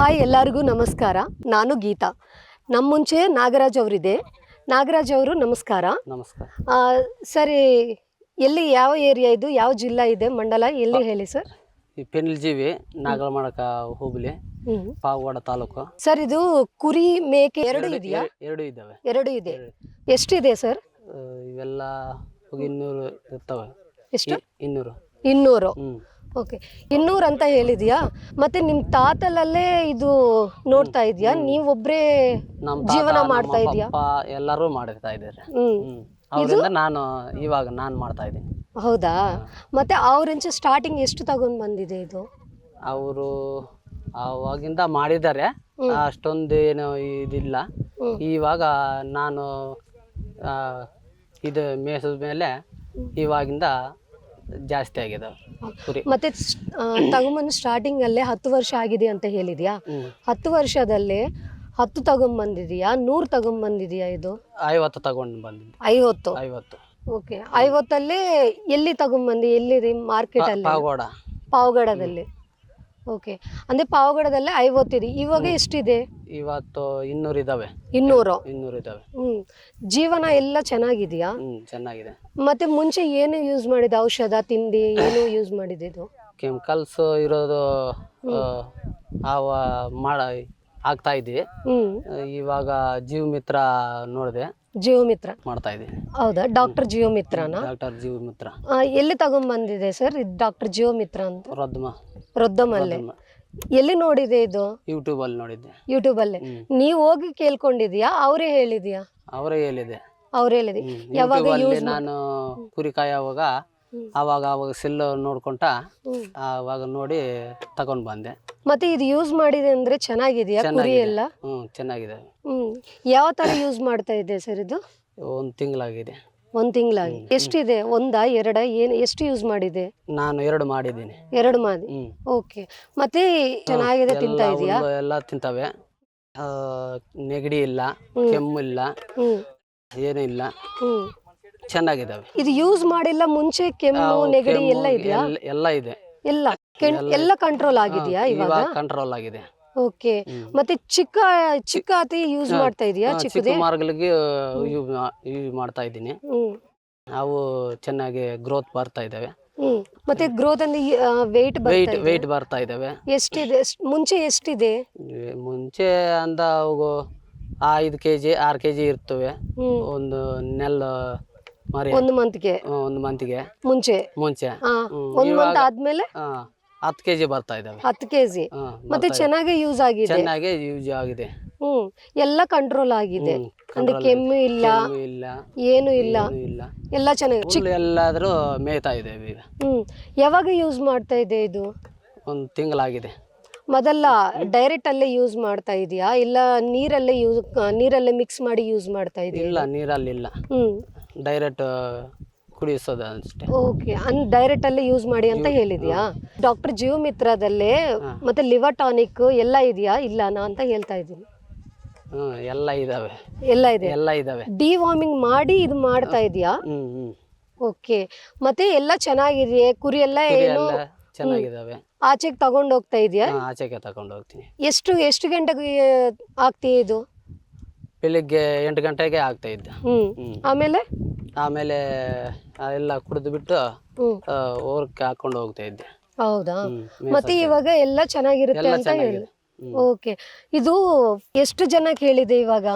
Hi ಎಲ್ಲರಿಗೂ ನಮಸ್ಕಾರ. ನಾನು ಗೀತಾ. ನಮ್ಮ ಮುಂಚೆ ನಾಗರಾಜ್ ಅವರಿದೆ. ನಾಗರಾಜ್ ಅವರು ನಮಸ್ಕಾರ. ನಮಸ್ಕಾರ. ಆ, ಸರಿ ಎಲ್ಲಿ ಯಾವ ಏರಿಯಾ ಇದು? ಯಾವ ಜಿಲ್ಲಾ ಇದೆ? ಮಂಡಲ ಎಲ್ಲಿ ಹೇಳಿ ಸರ್? ಈ ಪೆನ್ಲ್ಜೀವಿ ನಾಗಲಮಡಕ ಹೋಬಳಿ ಪಾವಾಡ ಪಾವಗಡ ತಾಲೂಕು. ಸರ್ ಇದು ಕುರಿ ಮೇಕೆ ಎರಡು ಇದೆಯಾ? ಎ- ಎರಡು ಇದ್ದಾವೆ. ಎರಡು ಇದೆ. ಎಷ್ಟಿದೆ ಸರ್? ಆ, ಇವೆಲ್ಲ ಹೋಗಿ ಇನ್ನೂರು ಇರ್ತವೆ. ಎಷ್ಟು? ಇ- ಇನ್ನೂರು. ಇನ್ನೂರು. ಹ್ಮ್. ಓಕೆ ಇನ್ನೂರು ಅಂತ ಹೇಳಿದ್ಯಾ? ಮತ್ತೆ ನಿಮ್ಮ ತಾತಲಲ್ಲೇ ಇದು ನೋಡ್ತಾ ಇದೀಯಾ? ನೀವೊಬ್ರೇ ನಮ್ ತಾತ, ಜೀವನ ನಮ್ಮ ಮಾಡ್ತಾ ಇದೀಯಾ? ಪಪ್ಪ ಎಲ್ಲರೂ ಮಾಡಿರ್ತಾ ಇದ್ದಾರೆ. ಹ್ಮ್. ಹ್ಮ್. ಅವರಿಂದ ನಾನು ಇವಾಗ ನಾನು ಮಾಡ್ತಾ ಇದ್ದೀನಿ. ಹೌದಾ? ಮತ್ತೆ ಅವ್ರಿಂಚ ಸ್ಟಾರ್ಟಿಂಗ್ ಎಷ್ಟು ತಗೊಂಡ್ ಬಂದಿದೆ ಇದು? ಅವರು ಅವಾಗಿಂದ ಮಾಡಿದ್ದಾರೆ. ಅಷ್ಟೊಂದು ಏನು ಇದಿಲ್ಲ. ಹ್ಮ್. ಇವಾಗ ನಾನು ಆ, ಇದು ಮೇಸದ ಮೇಲೆ ಇವಾಗಿಂದ ಜಾಸ್ತಿ ಆಗಿದೆ ಕುರಿ. ಮತ್ತೆ ತಗೊಂಬಂದು ಸ್ಟಾರ್ಟಿಂಗ್ ಅಲ್ಲೇ ಹತ್ತು ವರ್ಷ ಆಗಿದೆ ಅಂತ ಹೇಳಿದ್ಯಾ. ಹತ್ತು ವರ್ಷದಲ್ಲೇ ಹತ್ತು ತಗೊಂಬಂದಿದ್ಯಾ? ನೂರು ತಗೊಂಬಂದಿದ್ಯಾ ಇದು? ಐವತ್ತು ತಗೊಂಡು ಬಂದಿದ್ದೆ. ಐವತ್ತು? ಐವತ್ತು. ಓಕೆ. ಐವತ್ತಲ್ಲೇ ಎಲ್ಲಿ ತಗೊಂಬಂದಿ? ಎಲ್ಲಿ ಮಾರ್ಕೆಟ್ ಅಲ್ಲಿ? ಪಾವಗಡದಲ್ಲಿ. ಓಕೆ. ಅಂದ್ರೆ ಪಾವಗಡದಲ್ಲೇ ಐವತ್ತಿದೆ ಇವಾಗ ಎಷ್ಟಿದೆ? ಇವತ್ತು ಇನ್ನೂರು ಇದಾವೆ. ಇನ್ನೂರು. ಇನ್ನೂರು ಇದಾವೆ. ಹ್ಮ್. ಜೀವನ ಎಲ್ಲ ಚೆನ್ನಾಗಿದೆಯಾ? ಹ್ಮ್ ಚೆನ್ನಾಗಿದೆ. ಮತ್ತೆ ಮುಂಚೆ ಏನು ಯೂಸ್ ಮಾಡಿದ? ಔಷಧ ತಿಂಡಿ ಏನು ಯೂಸ್ ಮಾಡಿದ್ದು ಕೆಮಿಕಲ್ಸ್ ಇರೋದು ಆ, ಅವ ಮಾಡ ಆಗ್ತಾ ಇದ್ವಿ ಹ್ಮ್. ಇವಾಗ ಜೀವ ಮಿತ್ರ ನೋಡಿದೆ. ಜೀವ ಮಿತ್ರ ಮಾಡ್ತಾ ಇದ್ವಿ ಹೌದಾ? ಡಾಕ್ಟರ್ ಜೀವ ಮಿತ್ರನ ಡಾಕ್ಟರ್ ಜೀವ ಮಿತ್ರ ಆ, ಎಲ್ಲಿ ತಗೊಂಬಂದಿದೆ ಸರ್ ಇದು ಡಾಕ್ಟರ್ ಜೀವಮಿತ್ರ ಅಂತ? ರದ್ಮ ರೊದ್ದಮಲ್ಲೇ. ಎಲ್ಲಿ ನೋಡಿದೆ ಇದು? ಯೂಟ್ಯೂಬಲ್ಲಿ ನೋಡಿದ್ದೆ. ಯೂಟ್ಯೂಬಲ್ಲೇ. ಅಲ್ಲಿ ನೀವು ಹೋಗಿ ಕೇಳ್ಕೊಂಡಿದ್ಯಾ ಅವರೇ ಹೇಳಿದ್ಯಾ? ಅವರೇ ಹೇಳಿದೆ ಅವ್ರು ಹೇಳಿದೆ ಯಾವಾಗ ನಾನು ಯೂಸ್ ನಾನು ಕುರಿ ಅವಾಗ ಅವಾಗ ಸೆಲ್ ನೋಡ್ಕೊಂಟ ಅವಾಗ ಆವಾಗ ನೋಡಿ ತಗೊಂಡ್ ಬಂದೆ. ಮತ್ತೆ ಇದು ಯೂಸ್ ಮಾಡಿದೆ ಅಂದ್ರೆ ಚೆನ್ನಾಗಿದೆಯಾ? ಕುರಿ. ಎಲ್ಲ? ಹ್ಮ್ ಚೆನ್ನಾಗಿದೆ. ಹ್ಮ್. ಯಾವ ತರ ಯೂಸ್ ಮಾಡ್ತಾ ಇದೆ ಸರ್ ಇದು? ಒಂದ್ ತಿಂಗಳಾಗಿದೆ. ಒಂದ್ ತಿಂಗಳಾಗಿ. ಎಷ್ಟಿದೆ? ಒಂದಾ ಎರಡ? ಏನ್ ಎಷ್ಟು ಯೂಸ್ ಮಾಡಿದೆ? ನಾನು ಎರಡು ಮಾಡಿದ್ದೀನಿ. ಎರಡು ಮಾಡಿ? ಓಕೆ ಮತ್ತೆ ಚೆನ್ನಾಗಿದೆ ತಿಂತಾ ಇದೆಯಾ? ಎಲ್ಲ ತಿಂತವೆ. ನೆಗಡಿ ಇಲ್ಲ ಕೆಮ್ಮು ಇಲ್ಲ ಏನೂ ಇಲ್ಲ. ಚೆನ್ನಾಗಿದ್ದಾವೆ ಇದು ಯೂಸ್ ಮಾಡಿಲ್ಲ ಮುಂಚೆ ಕೆಮ್ಮು ನೆಗಡಿ ಎಲ್ಲ ಇದೆಯಾ? ಎಲ್ಲ- ಇದೆ. ಎಲ್ಲ. ಎಲ್ಲ ಕಂಟ್ರೋಲ್ ಆಗಿದೆಯಾ ಇವಾಗ? ಕಂಟ್ರೋಲ್ ಆಗಿದೆ. ಓಕೆ ಮತ್ತೆ ಚಿಕ್ಕ ಚಿಕ್ಕ ಅತಿ ಯೂಸ್ ಮಾಡ್ತಾ ಇದೆಯಾ? ಚಿಕ್ಕದೇ? ಚಿಕ್ಕ ಮಾರ್ಗಳಿಗೆ ಯೂಸ್ ಮಾಡ್ತಾ ಇದ್ದೀನಿ. ಅವು ಚೆನ್ನಾಗಿ ಗ್ರೋತ್ ಬರ್ತಾ ಇದ್ದಾವೆ. ಮತ್ತೆ ಗ್ರೋತ್ ಅಂದ್ರೆ ವೆಯ್ಟ್ ವೆಯ್ಟ್ ವೆಯ್ಟ್ ಬರ್ತಾ ಇದ್ದಾವೆ. ಎಷ್ಟಿದೆ? ಎಷ್ಟ್- ಮುಂಚೆ ಎಷ್ಟಿದೆ? ಮುಂಚೆ ಅಂದ ಅವು ಐದು ಕೆ ಜಿ ಆರು ಕೆ ಜಿ ಇರ್ತವೆ ಒಂದು ನೆಲ್ಲ ಮರಿ ಒಂದು ಮಂತ್ಗೆ. ಒಂದು ಮಂತ್ಗೆ. ಮುಂಚೆ. ಮುಂಚೆ. ಆ ಒಂದ್ ಮಂತ್ ಆದ್ಮೇಲೆ? ಹತ್ತು ಕೆಜಿ ಬರ್ತಾ ಇದಾವೆ. ಹತ್ತು ಕೆಜಿ. ಹಾ, ಮತ್ತೆ ಬರ್ತಾ ಚೆನ್ನಾಗಿ ಯೂಸ್ ಇದೆ. ಆಗಿದೆ. ಚೆನ್ನಾಗಿ ಯೂಸ್ ಆಗಿದೆ. ಹ್ಮ್ ಎಲ್ಲ ಕಂಟ್ರೋಲ್ ಆಗಿದೆ. ಹ್ಮ್, ಅಂದ್ರೆ control ಕೆಮ್ಮು ಇಲ್ಲ ಕೆಮ್ಮು ಇಲ್ಲ ಏನು ಇಲ್ಲ. ಏನೂ ಇಲ್ಲ. ಎಲ್ಲ ಚೆನ್ನಾಗಿ ಹುಲ್ಲು ಎಲ್ಲಾದ್ರೂ ಮೇಯ್ತಾ ಇದ್ದೇವೆ ಈಗ. ಹ್ಮ್ ಯಾವಾಗ ಯೂಸ್ ಮಾಡ್ತಾ ಇದೆ ಇದು? ಒಂದು ತಿಂಗಳಾಗಿದೆ. ಮೊದಲ ಡೈರೆಕ್ಟ್ ಅಲ್ಲೇ ಯೂಸ್ ಮಾಡ್ತಾ ಇದೀಯಾ? ಇಲ್ಲ ನೀರಲ್ಲೇ ಯೂಸ್ ನೀರಲ್ಲೇ ಮಿಕ್ಸ್ ಮಾಡಿ ಯೂಸ್ ಮಾಡ್ತಾ ಇದೀಯಾ? ಇಲ್ಲ ನೀರಲ್ಲಿ ಇಲ್ಲ. ಹ್ಮ್. ಡೈರೆಕ್ಟ್ ಕುಡಿಸೋದು ಅಷ್ಟೇ ಓಕೆ ಅನ್ ಡೈರೆಕ್ಟ್ ಅಲ್ಲೇ ಯೂಸ್ ಮಾಡಿ ಅಂತ ಹೇಳಿದ್ಯಾ? ಡಾಕ್ಟರ್ ಜೀವ ಮಿತ್ರದಲ್ಲೇ ಮತ್ತೆ ಲಿವರ್ ಟಾನಿಕ್ ಎಲ್ಲ ಇದೆಯಾ ಇಲ್ಲನಾ ಅಂತ ಹೇಳ್ತಾ ಇದ್ದೀನಿ. ಹ್ಮ್ ಎಲ್ಲ ಇದಾವೆ. ಎಲ್ಲ ಇದೆ. ಎಲ್ಲ ಇದಾವೆ. ಡಿವಾರ್ಮಿಂಗ್ ಮಾಡಿ ಇದು ಮಾಡ್ತಾ ಇದೀಯಾ? ಓಕೆ ಮತ್ತೆ ಎಲ್ಲ ಚೆನ್ನಾಗಿದೆ ಕುರಿ ಎಲ್ಲ ಏನು? ಎಲ್ಲ ಚೆನ್ನಾಗಿದಾವೆ. ಆಚೆಗೆ ತಗೊಂಡು ಹೋಗ್ತಾ ಇದೆಯಾ? ಹಾ, ಆಚೆಗೆ ತಗೊಂಡು ಹೋಗ್ತೀನಿ. ಎಷ್ಟು ಎಷ್ಟು ಗಂಟೆಗೆ ಆಗ್ತೀಯ ಇದು? ಬೆಳಿಗ್ಗೆ ಎಂಟು ಗಂಟೆಗೆ ಆಗ್ತಾ ಇದ್ದೆ. ಹ್ಮ್. ಆಮೇಲೆ? ಆಮೇಲೆ ಆ ಎಲ್ಲ ಕುಡಿದು ಬಿಟ್ಟು ಹ್ಮ್. ಹಾಕೊಂಡು ಹೋಗ್ತಾ ಇದ್ದೆ. ಹೌದಾ? ಹ್ಮ್, ಮತ್ತೆ ಇವಾಗ ಎಲ್ಲ ಚೆನ್ನಾಗಿರುತ್ತೆ ಎಲ್ಲ ಅಂತ ಹೇಳಿ. ಚೆನ್ನಾಗಿದೆ. ಹ್ಮ್. ಓಕೆ. ಇದು ಎಷ್ಟು ಜನ ಹೇಳಿದೆ ಇವಾಗ?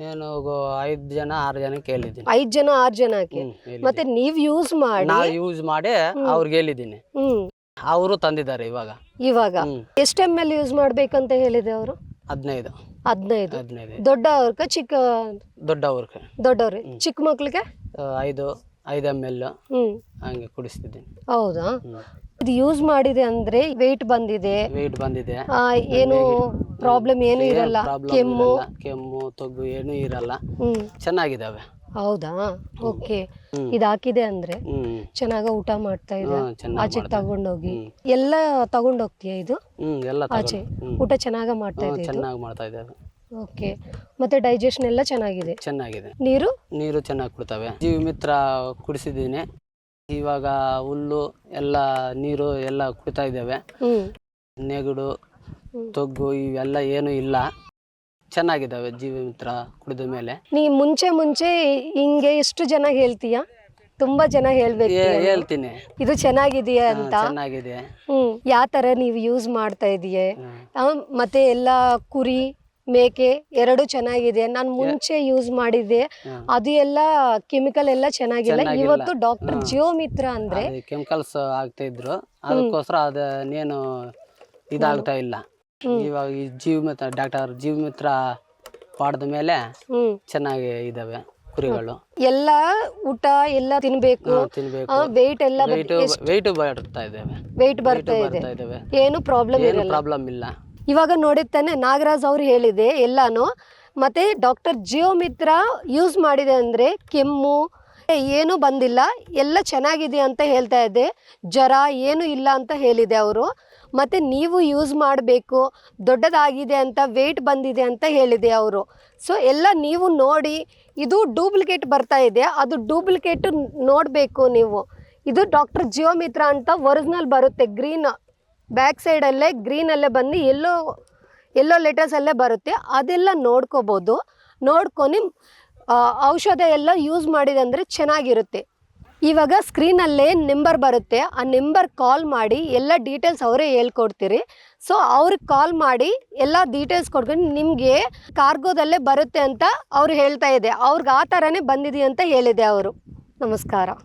ಏನು ಗೋ- ಐದು ಜನ ಆರು ಜನ ಕೇಳಿದ್ದೀನಿ ಐದ್ ಜನ ಆರ್ ಜನಕ್ಕೆ? ಹ್ಮ್, ಹೇಳಿದ್ದೀನಿ. ಮತ್ತೆ ನೀವ್ ಯೂಸ್ ಮಾಡಿ? ನಾ ಯೂಸ್ ಮಾಡಿ ಅವ್ರಿಗೆ ಹೇಳಿದ್ದೀನಿ. ಹ್ಮ್. ಅವರು ತಂದಿದ್ದಾರೆ ಇವಾಗ. ಇವಾಗ? ಹ್ಮ್. ಎಷ್ಟು ಎಂ ಎಲ್ ಯೂಸ್ ಮಾಡ್ಬೇಕಂತ ಹೇಳಿದೆ ಅವರು? ಹದಿನೈದು. ಹದಿನೈದು. ಹದಿನೈದು. ಚಿಕ್ಕ ದೊಡ್ಡವ್ರಿಗೆ ದೊಡ್ಡವ್ರಿ. ಚಿಕ್ಕ ಮಕ್ಳಿಗೆ? ಐದು ಐದು ಎಂ ಎಲ್ ಹ್ಮ್. ಹಂಗೆ ಕುಡಿಸ್ತಿದ್ದೀನಿ. ಹೌದಾ? ಇದು ಯೂಸ್ ಮಾಡಿದೆ ಅಂದ್ರೆ ವೆಯ್ಟ್ ಬಂದಿದೆ. ವೆಯ್ಟ್ ಬಂದಿದೆ. ಆ, ಏನು ಪ್ರಾಬ್ಲಮ್ ಏನು ಇರಲ್ಲ. ಪ್ರಾಬ್ಲಮ್ ಕೆಮ್ಮು. ಕೆಮ್ಮು ತಗ್ಗು ಏನೂ ಇರಲ್ಲ. ಹ್ಮ್. ಚೆನ್ನಾಗಿದ್ದಾವೆ ಹೌದಾ? ಓಕೆ. ಇದ್ ಇದು ಹಾಕಿದೆ ಅಂದ್ರೆ ಹ್ಮ್. ಚೆನ್ನಾಗ ಊಟ ಮಾಡ್ತಾ ಇದೆ. ಆಚೆ ಚೆನ್ನಾಗ್ ಆಚೆಗೆ ಮಾಡ್ತಾ ಇದೆ. ತಗೊಂಡೋಗಿ. ಎಲ್ಲ ತಗೊಂಡೋಗ್ತೀಯ ಇದು? ಹ್ಮ್ ಎಲ್ಲ ಆಚೆ. ಊಟ ಚೆನ್ನಾಗ ಮಾಡ್ತಾ ಇದೆ ಇದು? ಚೆನ್ನಾಗಿ ಮಾಡ್ತಾ ಇದ್ದಾವೆ ಓಕೆ. ಮತ್ತೆ ಡೈಜೆಷನ್ ಎಲ್ಲ ಚೆನ್ನಾಗಿದೆ? ಚೆನ್ನಾಗಿದೆ. ನೀರು? ನೀರು ಚೆನ್ನಾಗಿ ಕೊಡ್ತವೆ. ಜೀವ ಮಿತ್ರ ಕುಡಿಸಿದ್ದೀನಿ. ಇವಾಗ ಹುಲ್ಲು ಎಲ್ಲ ನೀರು ಎಲ್ಲ ಕುಡಿತಾ ಇದ್ದಾವೆ. ಹ್ಮ್. ನೆಗಡು ತೊಗ್ಗು ಇವೆಲ್ಲ ಏನು ಇಲ್ಲ. ಚೆನ್ನಾಗಿದ್ದಾವೆ ಜೀವಮಿತ್ರ ಕುಡಿದ ಮೇಲೆ. ನೀ ಮುಂಚೆ ಮುಂಚೆ ಹಿಂಗೆ ಎಷ್ಟು ಜನ ಹೇಳ್ತೀಯಾ? ತುಂಬಾ ಜನ ಹೇಳ್ಬೇಕು ಹೇ- ಹೇಳ್ತೀನಿ. ಇದು ಚೆನ್ನಾಗಿದೆಯಾ ಹಾ, ಅಂತ? ಚೆನ್ನಾಗಿದೆ. ಹ್ಮ್ ಯಾವ ತರ ನೀವು ಯೂಸ್ ಮಾಡ್ತಾ ಇದೀಯ? ಹ್ಮ್. ಆ, ಮತ್ತೆ ಎಲ್ಲ ಕುರಿ ಮೇಕೆ ಎರಡು ಚೆನ್ನಾಗಿದೆ. ನಾನು ಮುಂಚೆ ಯೂಸ್ ಮಾಡಿದ್ದೆ. ಹ್ಮ್. ಅದು ಎಲ್ಲ ಕೆಮಿಕಲ್ ಎಲ್ಲ ಚೆನ್ನಾಗಿಲ್ಲ. ಚೆನ್ನಾಗಿಲ್ಲ. ಇವತ್ತು ಡಾಕ್ಟರ್ ಜಿಯೋ ಮಿತ್ರ ಅಂದ್ರೆ ಕೆಮಿಕಲ್ಸ್ ಆಗ್ತಾ ಇದ್ರು. ಅದಕ್ಕೋಸ್ಕರ ಅದೇನು ಇದಾಗ್ತಾ ಇಲ್ಲ. ಇವಾಗ ಈ ಜೀವ ಮಿತ್ರ ಡಾಕ್ಟರ್ ಜೀವ ಮಿತ್ರ ಪಾಡ್ದ ಮೇಲೆ ಹ್ಮ್. ಚೆನ್ನಾಗಿ ಇದಾವೆ ಕುರಿಗಳು. ಎಲ್ಲ ಊಟ ಎಲ್ಲ ತಿನ್ಬೇಕು. ತಿನ್ಬೇಕು. ವೆಯ್ಟ್ ಎಲ್ಲ ವೆಯ್ಟ್ ವೆಯ್ಟ್ ಬರ್ತಾ ಇದ್ದಾವೆ ವೆಯ್ಟ್ ಬರ್ತಾ ಇದೆ. ಬರ್ತಾ ಇದ್ದಾವೆ ಏನು ಪ್ರಾಬ್ಲಮ್ ಏನು ಇರಲ್ಲ. ಪ್ರಾಬ್ಲಮ್ ಇಲ್ಲ. ಇವಾಗ ನೋಡಿದ್ದಾನೆ ನಾಗರಾಜ್ ಅವ್ರು ಹೇಳಿದೆ ಎಲ್ಲಾನು ಮತ್ತೆ ಡಾಕ್ಟರ್ ಜಿಯೋ ಮಿತ್ರ ಯೂಸ್ ಮಾಡಿದೆ ಅಂದ್ರೆ ಕೆಮ್ಮು ಏನು ಬಂದಿಲ್ಲ. ಎಲ್ಲ ಚೆನ್ನಾಗಿದೆ ಅಂತ ಹೇಳ್ತಾ ಇದ್ದೆ. ಜ್ವರ ಏನು ಇಲ್ಲ ಅಂತ ಹೇಳಿದೆ ಅವರು. ಮತ್ತೆ ನೀವು ಯೂಸ್ ಮಾಡಬೇಕು, ದೊಡ್ಡದಾಗಿದೆ ಅಂತ ವೆಯ್ಟ್ ಬಂದಿದೆ ಅಂತ ಹೇಳಿದೆ ಅವರು. ಸೊ ಎಲ್ಲ ನೀವು ನೋಡಿ, ಇದು ಡೂಪ್ಲಿಕೇಟ್ ಬರ್ತಾ ಇದೆ. ಅದು ಡೂಪ್ಲಿಕೇಟ್ ನೋಡಬೇಕು ನೀವು. ಇದು ಡಾಕ್ಟರ್ ಜಿಯೋ ಮಿತ್ರ ಅಂತ ಒರಿಜಿನಲ್ ಬರುತ್ತೆ. ಗ್ರೀನ್ ಬ್ಯಾಕ್ ಸೈಡಲ್ಲೇ ಗ್ರೀನಲ್ಲೇ ಬಂದು ಎಲ್ಲೋ ಎಲ್ಲೋ ಲೆಟರ್ಸಲ್ಲೇ ಬರುತ್ತೆ. ಅದೆಲ್ಲ ನೋಡ್ಕೋಬೋದು. ನೋಡ್ಕೊಂಡು ಔಷಧ ಎಲ್ಲ ಯೂಸ್ ಮಾಡಿದೆ ಅಂದರೆ ಚೆನ್ನಾಗಿರುತ್ತೆ. ಇವಾಗ ಸ್ಕ್ರೀನಲ್ಲೇ ನಂಬರ್ ಬರುತ್ತೆ. ಆ ನಂಬರ್ ಕಾಲ್ ಮಾಡಿ ಎಲ್ಲ ಡೀಟೇಲ್ಸ್ ಅವರೇ ಹೇಳ್ಕೊಡ್ತೀರಿ. ಸೊ ಅವ್ರಿಗೆ ಕಾಲ್ ಮಾಡಿ ಎಲ್ಲ ಡೀಟೇಲ್ಸ್ ಕೊಡ್ಕೊಂಡು ನಿಮಗೆ ಕಾರ್ಗೋದಲ್ಲೇ ಬರುತ್ತೆ ಅಂತ ಅವ್ರು ಹೇಳ್ತಾ ಇದೆ. ಅವ್ರಿಗೆ ಆ ಥರನೇ ಬಂದಿದೆ ಅಂತ ಹೇಳಿದೆ ಅವರು. ನಮಸ್ಕಾರ.